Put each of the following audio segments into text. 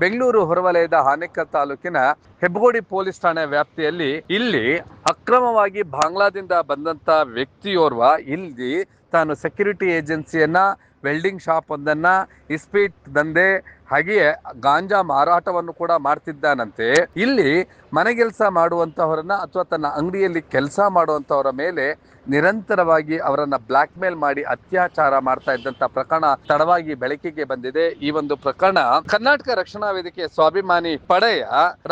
ಬೆಂಗಳೂರು ಹೊರವಲಯದ ಆನೇಕಲ್ ತಾಲೂಕಿನ ಹೆಬ್ಬಗೋಡಿ ಪೊಲೀಸ್ ಠಾಣೆ ವ್ಯಾಪ್ತಿಯಲ್ಲಿ ಇಲ್ಲಿ ಅಕ್ರಮವಾಗಿ ಬಾಂಗ್ಲಾದಿಂದ ಬಂದಂತ ವ್ಯಕ್ತಿಯೋರ್ವ ಇಲ್ಲಿ ತಾನು ಸೆಕ್ಯೂರಿಟಿ ಏಜೆನ್ಸಿಯನ್ನ ವೆಲ್ಡಿಂಗ್ ಶಾಪ್ ಒಂದನ್ನ ಇಸ್ಪೀಟ್ ದಂಧೆ ಹಾಗೆಯೇ ಗಾಂಜಾ ಮಾರಾಟವನ್ನು ಕೂಡ ಮಾಡ್ತಿದ್ದಾನಂತೆ. ಇಲ್ಲಿ ಮನೆಗೆಲಸ ಮಾಡುವಂತಹವರನ್ನ ಅಥವಾ ತನ್ನ ಅಂಗಡಿಯಲ್ಲಿ ಕೆಲಸ ಮಾಡುವಂಥವರ ಮೇಲೆ ನಿರಂತರವಾಗಿ ಅವರನ್ನ ಬ್ಲಾಕ್ ಮೇಲ್ ಮಾಡಿ ಅತ್ಯಾಚಾರ ಮಾಡ್ತಾ ಇದ್ದಂಥ ಪ್ರಕರಣ ತಡವಾಗಿ ಬೆಳಕಿಗೆ ಬಂದಿದೆ. ಈ ಒಂದು ಪ್ರಕರಣ ಕರ್ನಾಟಕ ರಕ್ಷಣಾ ವೇದಿಕೆ ಸ್ವಾಭಿಮಾನಿ ಪಡೆಯ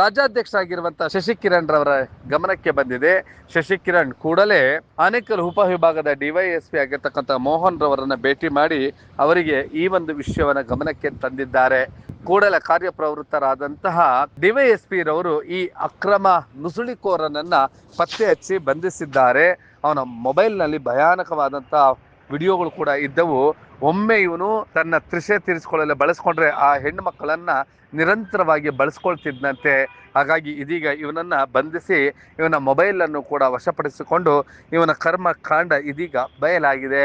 ರಾಜ್ಯಾಧ್ಯಕ್ಷ ಆಗಿರುವಂತಹ ಶಶಿಕಿರಣ್ ರವರ ಗಮನಕ್ಕೆ ಬಂದಿದೆ. ಶಶಿಕಿರಣ್ ಕೂಡಲೇ ಆನೇಕಲ್ ಉಪವಿಭಾಗದ ಡಿವೈಎಸ್ಪಿ ಆಗಿರ್ತಕ್ಕಂಥ ಮೋಹನ್ ರವರನ್ನ ಭೇಟಿ ಮಾಡಿ ಅವರಿಗೆ ಈ ಒಂದು ವಿಷಯವನ್ನು ಗಮನಕ್ಕೆ ತಂದಿದ್ದಾರೆ. ಕೂಡಲೇ ಕಾರ್ಯಪ್ರವೃತ್ತರಾದಂತಹ ಡಿವೈಎಸ್ಪಿ ರವರು ಈ ಅಕ್ರಮ ನುಸುಳಿಕೋರನನ್ನ ಪತ್ತೆ ಹಚ್ಚಿ ಬಂಧಿಸಿದ್ದಾರೆ. ಅವನ ಮೊಬೈಲ್ನಲ್ಲಿ ಭಯಾನಕವಾದಂತಹ ವಿಡಿಯೋಗಳು ಕೂಡ ಇದ್ದವು. ಒಮ್ಮೆ ಇವನು ತನ್ನ ತ್ರಿಷೆ ತೀರಿಸಿಕೊಳ್ಳಲು ಬಳಸ್ಕೊಂಡ್ರೆ ಆ ಹೆಣ್ಣು ಮಕ್ಕಳನ್ನ ನಿರಂತರವಾಗಿ ಬಳಸ್ಕೊಳ್ತಿದ್ದಂತೆ ಹಾಗಾಗಿ ಇದೀಗ ಇವನನ್ನ ಬಂಧಿಸಿ ಇವನ ಮೊಬೈಲ್ ಅನ್ನು ಕೂಡ ವಶಪಡಿಸಿಕೊಂಡು ಇವನ ಕರ್ಮ ಕಾಂಡ ಇದೀಗ ಬಯಲಾಗಿದೆ.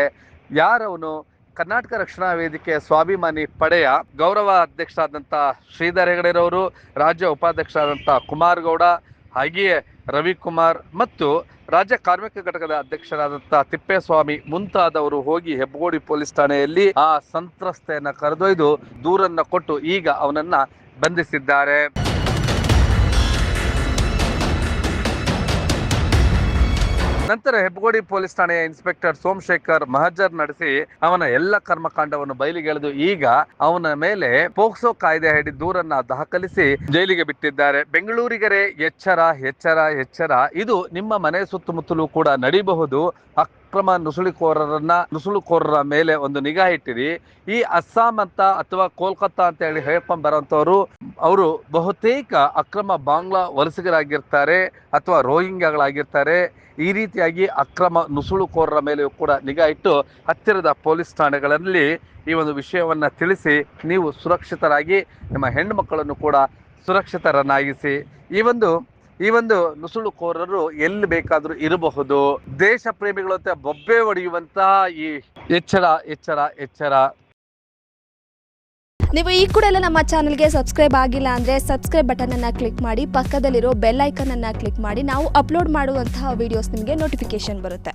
ಯಾರವನು ಕರ್ನಾಟಕ ರಕ್ಷಣಾ ವೇದಿಕೆ ಸ್ವಾಭಿಮಾನಿ ಪಡೆಯ ಗೌರವ ಅಧ್ಯಕ್ಷರಾದಂಥ ಶ್ರೀಧರ್ ಹೆಗಡೆರವರು ರಾಜ್ಯ ಉಪಾಧ್ಯಕ್ಷರಾದಂಥ ಕುಮಾರ್ ಗೌಡ ಹಾಗೆಯೇ ರವಿಕುಮಾರ್ ಮತ್ತು ರಾಜ್ಯ ಕಾರ್ಮಿಕ ಘಟಕದ ಅಧ್ಯಕ್ಷರಾದಂಥ ತಿಪ್ಪೇಸ್ವಾಮಿ ಮುಂತಾದವರು ಹೋಗಿ ಹೆಬ್ಬಗೋಡಿ ಪೊಲೀಸ್ ಠಾಣೆಯಲ್ಲಿ ಆ ಸಂತ್ರಸ್ತೆಯನ್ನ ಕರೆದೊಯ್ದು ದೂರನ್ನ ಕೊಟ್ಟು ಈಗ ಅವನನ್ನ ಬಂಧಿಸಿದ್ದಾರೆ. ನಂತರ ಹೆಬ್ಬಗೋಡಿ ಪೊಲೀಸ್ ಠಾಣೆಯ ಇನ್ಸ್ಪೆಕ್ಟರ್ ಸೋಮಶೇಖರ್ ಮಹಜರ್ ನಡೆಸಿ ಅವನ ಎಲ್ಲ ಕರ್ಮಕಾಂಡವನ್ನು ಬಯಲಿಗೆಳೆದು ಈಗ ಅವನ ಮೇಲೆ ಪೋಕ್ಸೋ ಕಾಯ್ದೆ ಅಡಿ ದೂರನ್ನ ದಾಖಲಿಸಿ ಜೈಲಿಗೆ ಬಿಟ್ಟಿದ್ದಾರೆ. ಬೆಂಗಳೂರಿಗರೇ ಎಚ್ಚರ ಎಚ್ಚರ ಎಚ್ಚರ. ಇದು ನಿಮ್ಮ ಮನೆ ಸುತ್ತಮುತ್ತಲೂ ಕೂಡ ನಡಿಬಹುದು. ಅಕ್ರಮ ನುಸುಳುಕೋರರನ್ನ ನುಸುಳುಕೋರರ ಮೇಲೆ ಒಂದು ನಿಗಾ ಇಟ್ಟಿರಿ. ಈ ಅಸ್ಸಾಂ ಅಂತ ಅಥವಾ ಕೋಲ್ಕತ್ತಾ ಅಂತ ಹೇಳಿ ಹೇಳ್ಕೊಂಡ್ ಬರೋಂಥವ್ರು, ಅವರು ಬಹುತೇಕ ಅಕ್ರಮ ಬಾಂಗ್ಲಾ ವಲಸಿಗರಾಗಿರ್ತಾರೆ ಅಥವಾ ರೋಹಿಂಗ್ಯಾಗಳಾಗಿರ್ತಾರೆ. ಈ ರೀತಿಯಾಗಿ ಅಕ್ರಮ ನುಸುಳುಕೋರರ ಮೇಲೆಯೂ ಕೂಡ ನಿಗಾ ಇಟ್ಟು ಹತ್ತಿರದ ಪೊಲೀಸ್ ಠಾಣೆಗಳಲ್ಲಿ ಈ ಒಂದು ವಿಷಯವನ್ನ ತಿಳಿಸಿ, ನೀವು ಸುರಕ್ಷಿತರಾಗಿ ನಿಮ್ಮ ಹೆಣ್ಣು ಮಕ್ಕಳನ್ನು ಕೂಡ ಸುರಕ್ಷಿತರನ್ನಾಗಿಸಿ. ಈ ಒಂದು ಈ ಒಂದು ನುಸುಳುಕೋರರು ಎಲ್ಲಿ ಬೇಕಾದರೂ ಇರಬಹುದು. ದೇಶ ಪ್ರೇಮಿಗಳ ಬೊಬ್ಬೆ ಹೊಡೆಯುವಂತಹ ಈ ಎಚ್ಚರ ಎಚ್ಚರ ಎಚ್ಚರ. ನೀವು ಈ ಕೂಡ ಎಲ್ಲ ನಮ್ಮ ಚಾನಲ್ಗೆ ಸಬ್ಸ್ಕ್ರೈಬ್ ಆಗಿಲ್ಲ ಅಂದರೆ ಸಬ್ಸ್ಕ್ರೈಬ್ ಬಟನನ್ನು ಕ್ಲಿಕ್ ಮಾಡಿ, ಪಕ್ಕದಲ್ಲಿರೋ ಬೆಲ್ ಐಕನನ್ನು ಕ್ಲಿಕ್ ಮಾಡಿ, ನಾವು ಅಪ್ಲೋಡ್ ಮಾಡುವಂತಹ ವಿಡಿಯೋಸ್ ನಿಮಗೆ ನೋಟಿಫಿಕೇಶನ್ ಬರುತ್ತೆ.